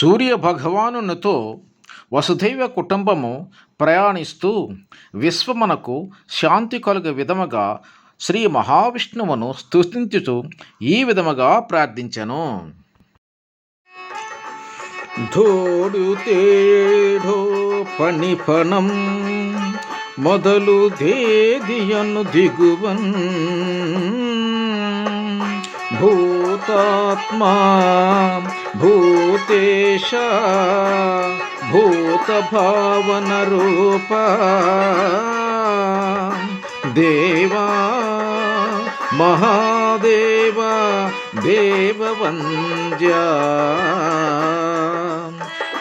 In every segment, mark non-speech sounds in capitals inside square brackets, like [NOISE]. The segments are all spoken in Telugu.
సూర్య భగవానునితో వసుదైవ కుటుంబము ప్రయాణిస్తూ విశ్వమునకు శాంతి కలుగు విధముగా శ్రీ మహావిష్ణువును స్తుతించుతూ ఈ విధముగా ప్రార్థించెను. ధోడు తేఢో పణిఫణం మొదలు దేదియను దిగువన్. భూతేశ భూత భావన రూప దేవా మహాదేవ దేవవంద్యా.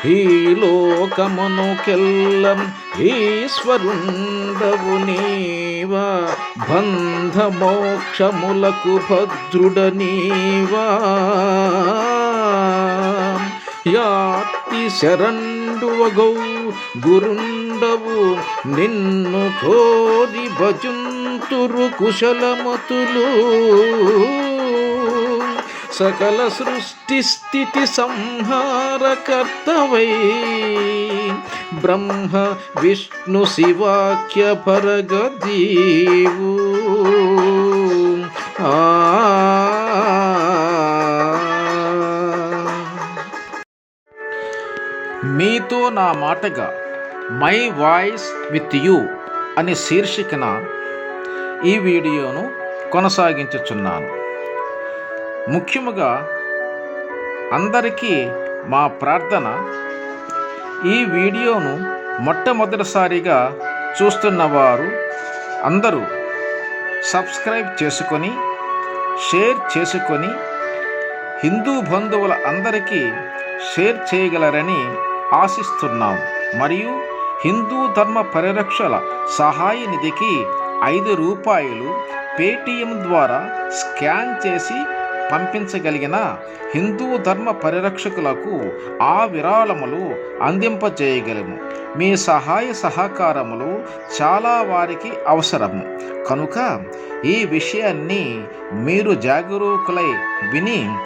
ఈ లోకమును కెల్లం ఈశ్వరుండవు నీవా బంధ మోక్షములకు భద్రుడ నీవా యాతి శరణువగౌ గురుండవు నిన్ను కోరి భజుంతురు కుశలమతులు. సకల సృష్టి స్థితి సంహారకర్తవై. బ్రహ్మ విష్ణు శివాఖ్య భరగదీవు. ఆ. మీతో నా మాటగా మై వాయిస్ విత్ యూ అనే శీర్షికన ఈ వీడియోను కొనసాగించుచున్నాను. ముఖ్యముగా అందరికీ మా ప్రార్థన. ఈ వీడియోను మొట్టమొదటిసారిగా చూస్తున్నవారు అందరూ సబ్స్క్రైబ్ చేసుకొని షేర్ చేసుకొని హిందూ బంధువుల అందరికీ షేర్ చేయగలరని ఆశిస్తున్నాం. మరియు హిందూ ధర్మ పరిరక్షల సహాయ నిధికి ఐదు రూపాయలు పేటిఎం ద్వారా స్కాన్ చేసి పంపించగలిగిన హిందూ ధర్మ పరిరక్షకులకు ఆ విరాళములు అందింపజేయగలము. మీ సహాయ సహకారములు చాలా వారికి అవసరము. కనుక ఈ విషయాన్ని మీరు జాగరూకులై విని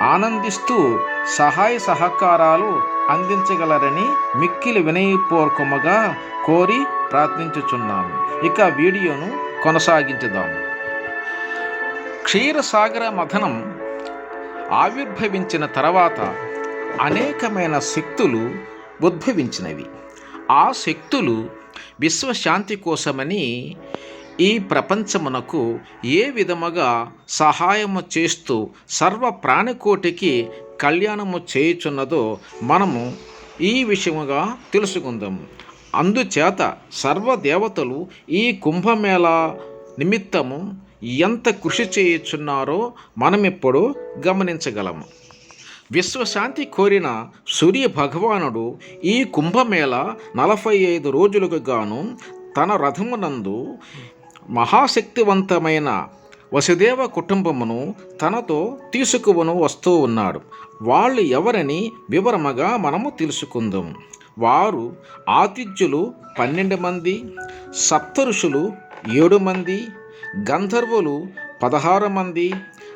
ఆనందిస్తూ సహాయ సహకారాలు అందించగలరని మిక్కిలి వినయపూర్వకముగా కోరి ప్రార్థించుచున్నాము. ఇక వీడియోను కొనసాగించుదాము. క్షీరసాగర మథనం ఆవిర్భవించిన తర్వాత అనేకమైన శక్తులు ఉద్భవించినవి. ఆ శక్తులు విశ్వశాంతి కోసమని ఈ ప్రపంచమునకు ఏ విధముగా సహాయము చేస్తూ సర్వ ప్రాణికోటికి కళ్యాణము చేయుచున్నదో మనము ఈ విషయముగా తెలుసుకుందాం. అందుచేత సర్వదేవతలు ఈ కుంభమేళ నిమిత్తము ఎంత కృషి చేయుచున్నారో మనమిప్పుడు గమనించగలము. విశ్వశాంతి కోరిన సూర్య భగవానుడు ఈ కుంభమేళ నలభై ఐదు రోజులకు గాను తన రథమునందు మహాశక్తివంతమైన వసుదేవ కుటుంబమును తనతో తీసుకువను వస్తూ ఉన్నాడు. వాళ్ళు ఎవరని వివరముగా మనము తెలుసుకుందాం. వారు ఆతిథ్యులు పన్నెండు మంది సప్తఋషులు ఏడు మంది గంధర్వులు పదహారు మంది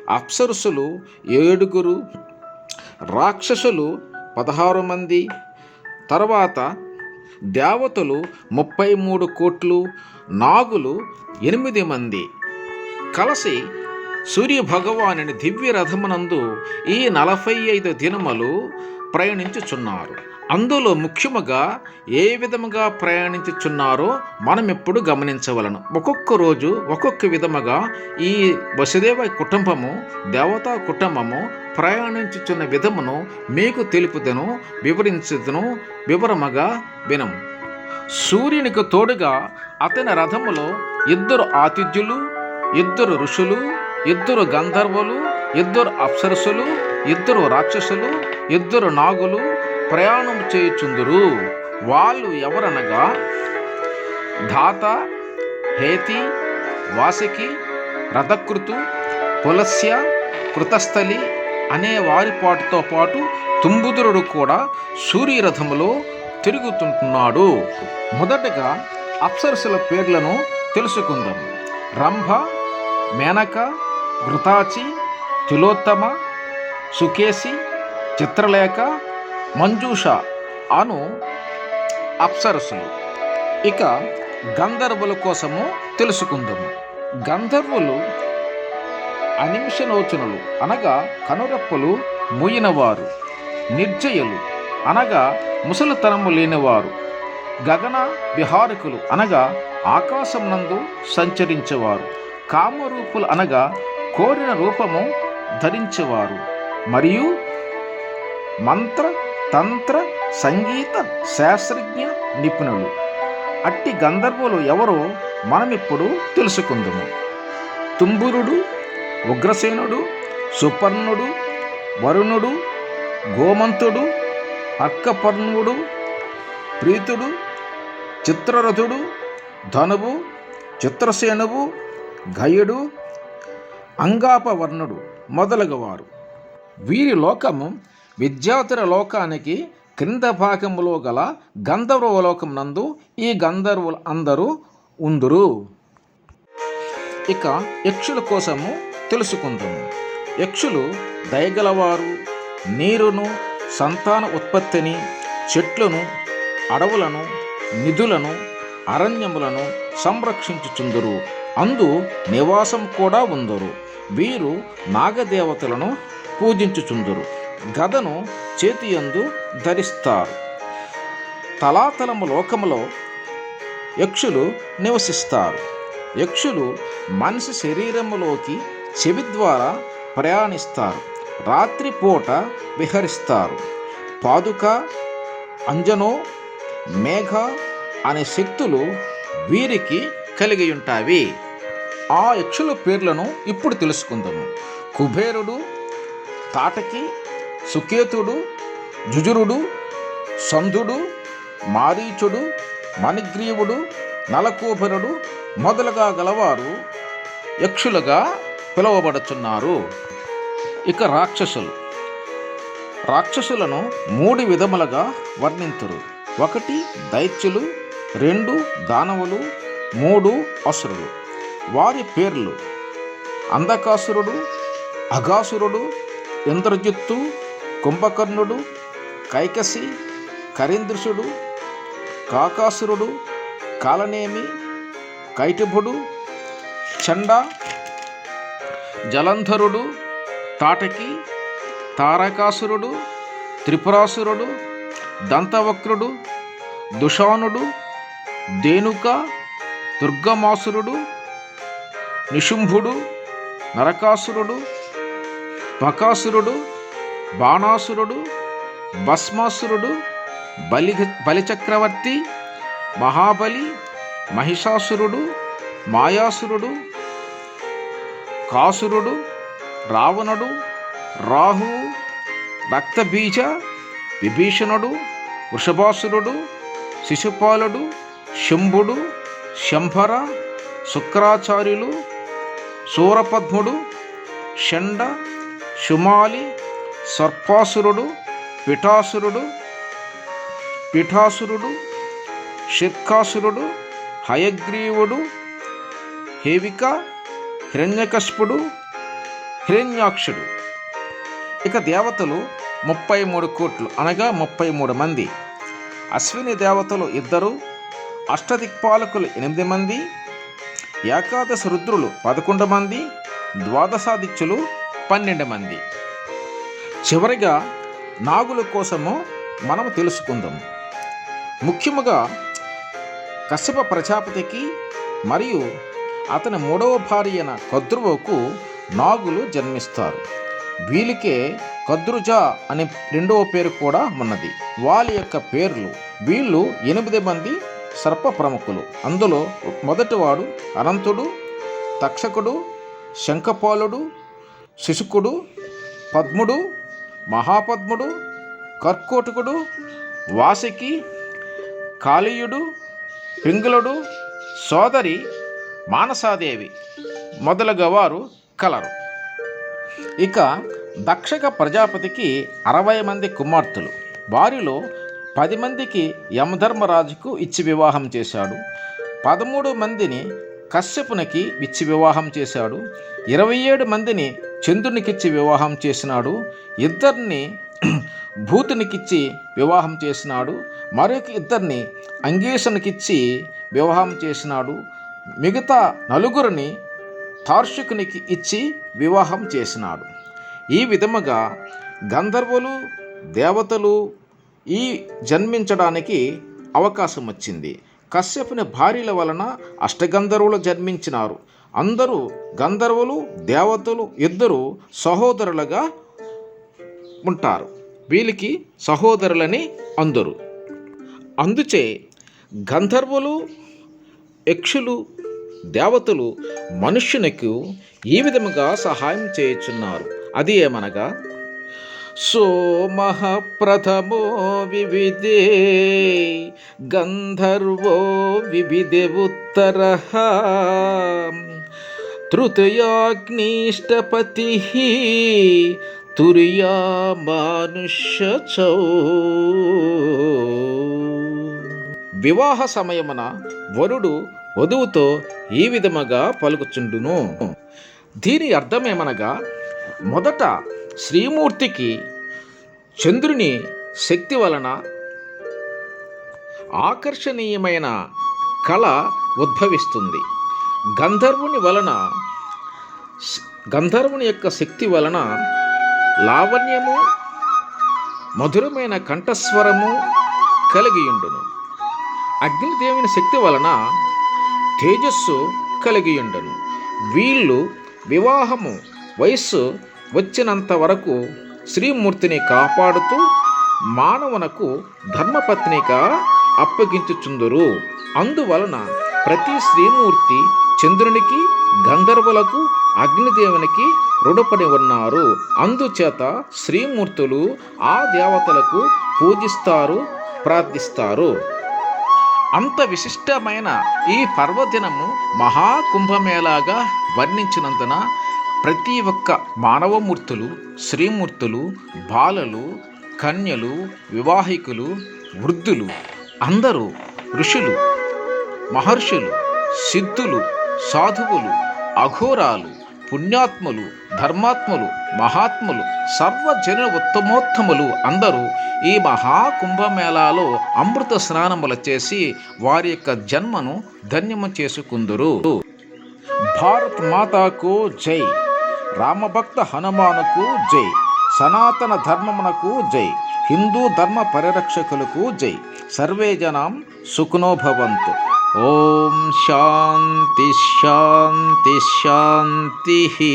అప్సరసులు ఏడుగురు రాక్షసులు పదహారు మంది తర్వాత దేవతలు ముప్పై మూడు కోట్లు నాగులు ఎనిమిది మంది. కలిసి సూర్య భగవానుని దివ్య రథమునందు ఈ నలభై ఐదు దినములు ప్రయాణించుచున్నారు. అందులో ముఖ్యముగా ఏ విధముగా ప్రయాణించుచున్నారో మనం ఎప్పుడు గమనించవలను. ఒక్కొక్క రోజు ఒక్కొక్క విధముగా ఈ వసుదేవ కుటుంబము దేవతా కుటుంబము ప్రయాణించుచున్న విధమును మీకు తెలుపుదను వివరించుదును వివరముగా వినము. సూర్యునికి తోడుగా అతని రథములో ఇద్దరు ఆతిథ్యులు ఇద్దరు ఋషులు ఇద్దరు గంధర్వులు ఇద్దరు అప్సరసులు ఇద్దరు రాక్షసులు ఇద్దరు నాగులు ప్రయాణం చేయుచుందురు. వాళ్ళు ఎవరనగా ధాత హేతి వాసికి రథకృతు పులస్య కృతస్థలి అనే వారి పాటుతో పాటు తుంబుదురుడు కూడా సూర్యరథములో తిరుగుతుంటున్నాడు. మొదటగా అప్సరసుల పేర్లను తెలుసుకుందాం. రంభ మేనక ఘృతాచి తిలోత్తమ సుకేసి చిత్రలేఖ మంజూష అను అప్సరసులు. ఇక గంధర్వుల కోసము తెలుసుకుందాము. గంధర్వులు అనిమిషలోచనలు అనగా కనురెప్పలు మూయినవారు. నిర్జయులు అనగా ముసలితనము లేనివారు. గగన విహారకులు అనగా ఆకాశం నందు సంచరించేవారు. కామరూపులు అనగా కోరిన రూపము ధరించేవారు. మరియు మంత్ర తంత్ర సంగీత శాస్త్రజ్ఞ నిపుణులు. అట్టి గంధర్వులు ఎవరో మనమిప్పుడు తెలుసుకుందాము. తుంబురుడు ఉగ్రసేనుడు సుపర్ణుడు వరుణుడు గోమంతుడు అర్కపర్ణుడు ప్రీతుడు చిత్రరథుడు ధనువు చిత్రసేనువు గయుడు అంగాపవర్ణుడు మొదలగువారు. వీరి లోకము విద్యాతుర లోకానికి క్రింద భాగములో గల గంధర్వ లోకం నందు ఈ గంధర్వులు అందరూ ఉందురు. ఇక యక్షుల కోసము తెలుసుకుందాము యక్షులు దయగలవారు నీరును సంతాన ఉత్పత్తిని చెట్లను అడవులను నిధులను అరణ్యములను సంరక్షించుచుందురు. అందు నివాసం కూడా ఉందరు. వీరు నాగదేవతలను పూజించుచుందురు. గదను చేతియందు ధరిస్తారు. తలాతలము లోకములో యక్షులు నివసిస్తారు. యక్షులు మనిషి శరీరములోకి చెవి ద్వారా ప్రయాణిస్తారు. రాత్రిపూట విహరిస్తారు. పాదుక అంజనో మేఘ అనే శక్తులు వీరికి కలిగి ఉంటాయి. ఆ యక్షుల పేర్లను ఇప్పుడు తెలుసుకుందాము. కుబేరుడు తాటకి సుకేతుడు జుజురుడు సంధుడు మారీచుడు మణిగ్రీవుడు నలకూపరుడు మొదలుగా గలవారు యక్షులుగా పిలువబడుచున్నారు. ఇక రాక్షసులు. రాక్షసులను మూడు విధములుగా వర్ణింతురు. ఒకటి దైత్యులు రెండు దానవులు మూడు అసురులు. వారి పేర్లు అంధకాసురుడు అఘాసురుడు ఇంద్రజిత్తు కుంభకర్ణుడు కైకసి కరీంద్రుషుడు కాకాసురుడు కాలనేమి కైటుభుడు చండ జలంధరుడు తాటకి తారకాసురుడు త్రిపురాసురుడు దంతవక్రుడు దుషానుడు దేనుక దుర్గమాసురుడు నిశుంభుడు నరకాసురుడు బకాసురుడు బాణాసురుడు భస్మాసురుడు బలి బలిచక్రవర్తి మహాబలి మహిషాసురుడు మాయాసురుడు కాసురుడు రావణుడు రాహు రక్తబీజ విభీషణుడు వృషభాసురుడు శిశుపాలుడు శంభుడు శంభర శుక్రాచార్యులు సూరపద్ముడు షండ శుమాలి సర్పాసురుడు పిఠాసురుడు పిఠాసురుడు షిర్కాసురుడు హయగ్రీవుడు హేవిక హిరణ్యకష్పుడు హిరణ్యాక్షుడు. ఇక దేవతలు ముప్పై మూడు కోట్లు అనగా ముప్పై మూడు మంది. అశ్విని దేవతలు ఇద్దరు అష్టదిక్పాలకులు ఎనిమిది మంది ఏకాదశ రుద్రులు పదకొండు మంది ద్వాదశాదిత్యులు పన్నెండు మంది. చివరిగా నాగుల కోసము మనం తెలుసుకుందాం. ముఖ్యముగా కశ్యప ప్రజాపతికి మరియు అతని మూడవ భార్య అయిన కద్రువకు నాగులు జన్మిస్తారు. వీళ్ళకే కద్రుజ అనే రెండవ పేరు కూడా ఉన్నది. వాళ్ళ యొక్క పేర్లు వీళ్ళు ఎనిమిది మంది సర్ప ప్రముఖులు. అందులో మొదటివాడు అనంతుడు తక్షకుడు శంఖపాలుడు శిశుకుడు పద్ముడు మహాపద్ముడు కర్కోటకుడు వాసికి కాళీయుడు పింగులుడు సోదరి మానసాదేవి మొదలగు వారు కలరు. ఇక దక్షక ప్రజాపతికి అరవై మంది కుమార్తెలు. వారిలో పది మందికి యమధర్మరాజుకు ఇచ్చి వివాహం చేశాడు. పదమూడు మందిని కశ్యపునికి ఇచ్చి వివాహం చేశాడు. ఇరవై ఏడు మందిని చంద్రునికిచ్చి వివాహం చేసినాడు. ఇద్దరిని [CLEARS THROAT] భూతునికిచ్చి వివాహం చేసినాడు. మరొక ఇద్దరిని అంగేశునికిచ్చి వివాహం చేసినాడు. మిగతా నలుగురిని తార్షికునికి ఇచ్చి వివాహం చేసినాడు. ఈ విధముగా గంధర్వులు దేవతలు ఈ జన్మించడానికి అవకాశం వచ్చింది కశ్యపుని భార్యల వలన అష్టగంధర్వులు జన్మించినారు. అందరూ గంధర్వులు దేవతలు ఇద్దరు సహోదరులుగా ఉంటారు. వీళ్ళకి సహోదరులని అందరు. అందుచే గంధర్వులు యక్షులు దేవతలు మనుష్యునికి ఈ విధముగా సహాయం చేయుచున్నారు. అది ఏమనగా సోమః ప్రథమో వివిధే గంధర్వో వివిధే ఉత్తర. తృతయాగ్నిష్టపతి తుర్యా మానుష్య వివాహ సమయమున వరుడు వధువుతో ఈ విధముగా పలుకుచుండును. దీని అర్థమేమనగా మొదట శ్రీమూర్తికి చంద్రుని శక్తి వలన ఆకర్షణీయమైన కళ ఉద్భవిస్తుంది. గంధర్వుని వలన గంధర్వుని యొక్క శక్తి వలన లావణ్యము మధురమైన కంఠస్వరము కలిగియుండును. అగ్నిదేవుని శక్తి వలన తేజస్సు కలిగియుండును. వీళ్ళు వివాహము వయస్సు వచ్చినంత వరకు శ్రీమూర్తిని కాపాడుతూ మానవునకు ధర్మపత్నిగా అప్పగించుచుందురు. అందువలన ప్రతి శ్రీమూర్తి చంద్రునికి గంధర్వులకు అగ్నిదేవునికి రుణపడి ఉన్నారు. అందుచేత శ్రీమూర్తులు ఆ దేవతలకు పూజిస్తారు ప్రార్థిస్తారు. అంత విశిష్టమైన ఈ పర్వదినము మహాకుంభమేళాగా వర్ణించినందున ప్రతి ఒక్క మానవమూర్తులు శ్రీమూర్తులు బాలలు కన్యలు వివాహికులు వృద్ధులు అందరూ ఋషులు మహర్షులు సిద్ధులు సాధువులు అఘోరాలు పుణ్యాత్ములు ధర్మాత్ములు మహాత్ములు సర్వజన ఉత్తమోత్తములు అందరూ ఈ మహాకుంభమేళాలో అమృత స్నానములు చేసి వారి యొక్క జన్మను ధన్యము చేసుకుందురు. భారత్ మాతాకు జై. రామభక్త హనుమానుకు జై సనాతన ధర్మమునకు జై హిందూ ధర్మ పరిరక్షకులకు జై. సర్వే జనాం సుఖనోభవంతు ఓం శాంతి శాంతి శాంతి.